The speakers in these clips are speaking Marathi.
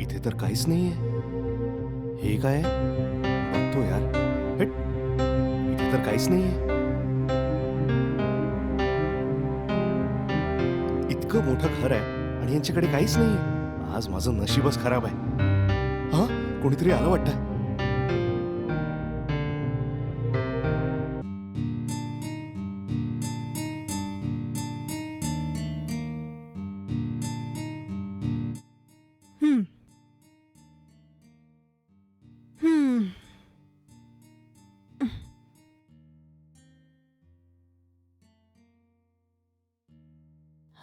इथे तर काहीच नाहीये. हे काय? बघतो यार. इथे तर काहीच नाहीये. इतकं मोठं घर आहे आणि यांच्याकडे काहीच नाहीये. आज माझं नशीबच खराब आहे. हा? कोणीतरी आलं वाटतं?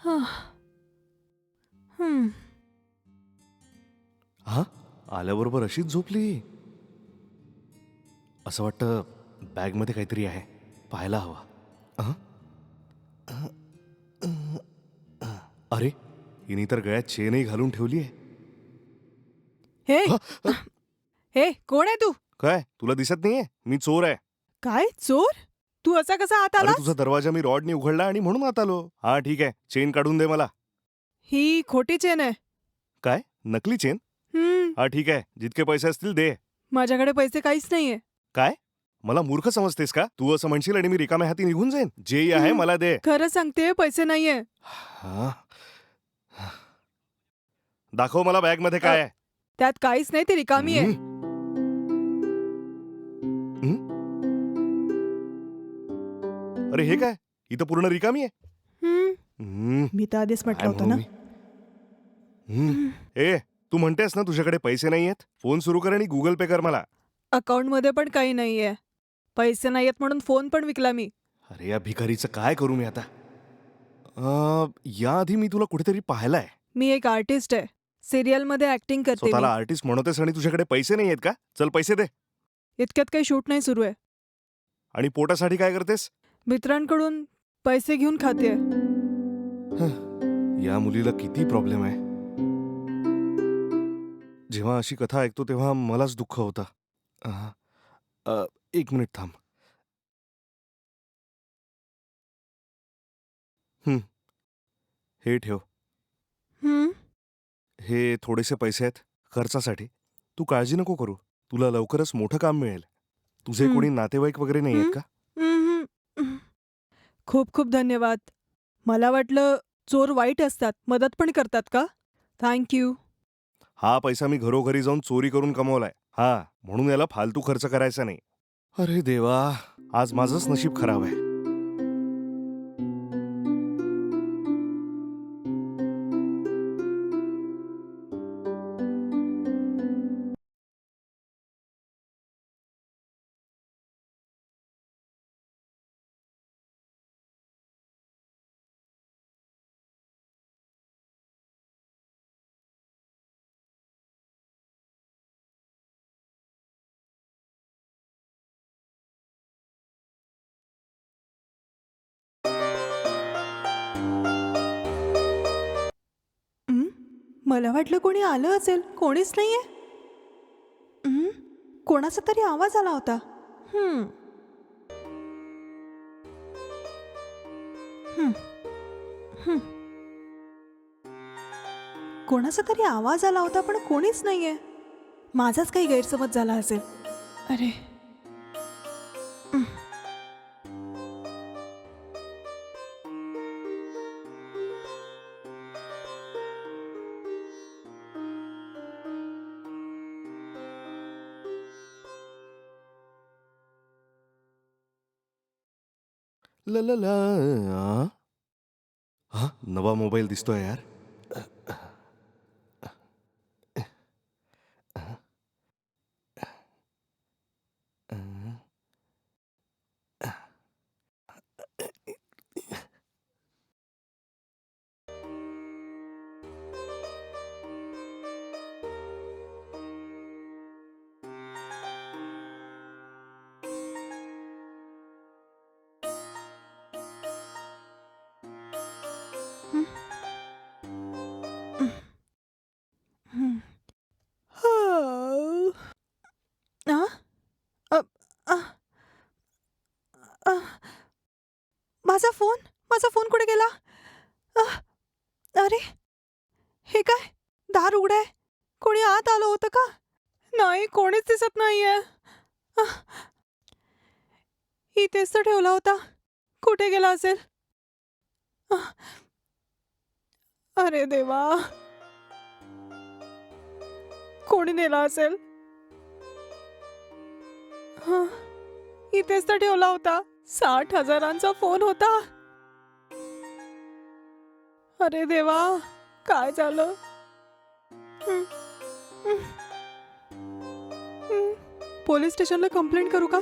हा. हा. आल्याबरोबर अशीच झोपली? असं वाटतं बॅगमध्ये काहीतरी आहे. पाहायला हवा? अरे हिने तर गळ्यात चेनही घालून ठेवली आहे. हे? हे कोण आहे तू? काय? तुला दिसत नाहीये? मी चोर आहे. काय? चोर? तू असा कसा आत अरे आला? तुझा दरवाज़ा मी रॉडने उघडला आणि म्हणून आत आलो. हा ठीक आहे. चेन काढून दे मला. ही खोटी चेन आहे. काय? नकली चेन? हम्म. हा ठीक आहे. जितके पैसे असतील दे. माझ्याकडे पैसे काहीच नाहीये. काय? मला मूर्ख समजतेस का? तू असं म्हणशील आणि मी रिकाम्या हाती निघून जाईन? जे आहे हम्म. मला दे. खरं सांगते पैसे नाहीये. हा. दाखव मला बॅग मध्ये काय आहे. त्यात काहीच नाही ते रिकामी आहे. हम्म? अरे हे काय? इथं पूर्ण रिकामी आहे? हम्म. हम्म, मी तर आधीच म्हटलं काय होतं म्हणू ना. मी? हम्म. ए तू म्हणतेस ना तुझ्याकडे पैसे नाही आहेत? फोन सुरू कर आणि गुगल पे कर मला. अकाउंटमध्ये पण काही नाहीये पैसे नाहीयेत म्हणून फोन पण विकला मी. अरे या भिकारीचं काय करू मी आता? अं, याआधी मी तुला कुठेतरी पाहिलंय. मी एक आर्टिस्ट आहे. सिरियलमध्ये ऍक्टिंग करते स्वतःला मी. आर्टिस्ट म्हणतेस आणि तुझ्याकडे पैसे नाही आहेत का? चल पैसे दे. इतक्यात काही शूट नाही सुरू आहे. आणि पोटासाठी काय करतेस? मित्रांकडून पैसे घेऊन खाते. या मुलीला किती प्रॉब्लेम आहे? जेव्हा अशी कथा ऐकतो तेव्हा मलाच दुःख होतं. एक मिनिट थांब. हं, हे ठेव. हे? थोडेसे पैसे आहेत खर्चासाठी. तू काळजी नको करू. तुला लवकरच मोठं काम मिळेल. तुझे. कोणी नातेवाईक वगैरे नाही आहेत. का. खूप खूप धन्यवाद. मला वाटलं चोर वाईट असतात मदत पण करतात का? थँक्यू हा पैसा मी घरोघरी जाऊन चोरी करून कमवलाय. हा म्हणून याला फालतू खर्च करायचा नाही. अरे देवा. आज माझंच नशीब खराब आहे. मला वाटलं कोणी आलं असेल. कोणीच नाहीये. आहे कोणाचा तरी आवाज आला होता. हम्म. कोणाचा तरी आवाज आला होता पण कोणीच नाहीये. माझाच काही गैरसमज झाला असेल. अरे. ल ल ला आ? नवा मोबाईल दिसतोय यार माझा फोन कुठे गेला? अरे हे काय? दार उघड आहे. कोणी आत आलं होतं का? नाही कोणीच दिसत नाहीये. आहे इथेच तर ठेवला होता. कुठे गेला असेल? अरे देवा. कोणी नेला असेल? इथेच तर ठेवला होता. साठ हजारांचा फोन होता. अरे देवा काय झालं. पोलीस स्टेशनला कंप्लेंट करू का?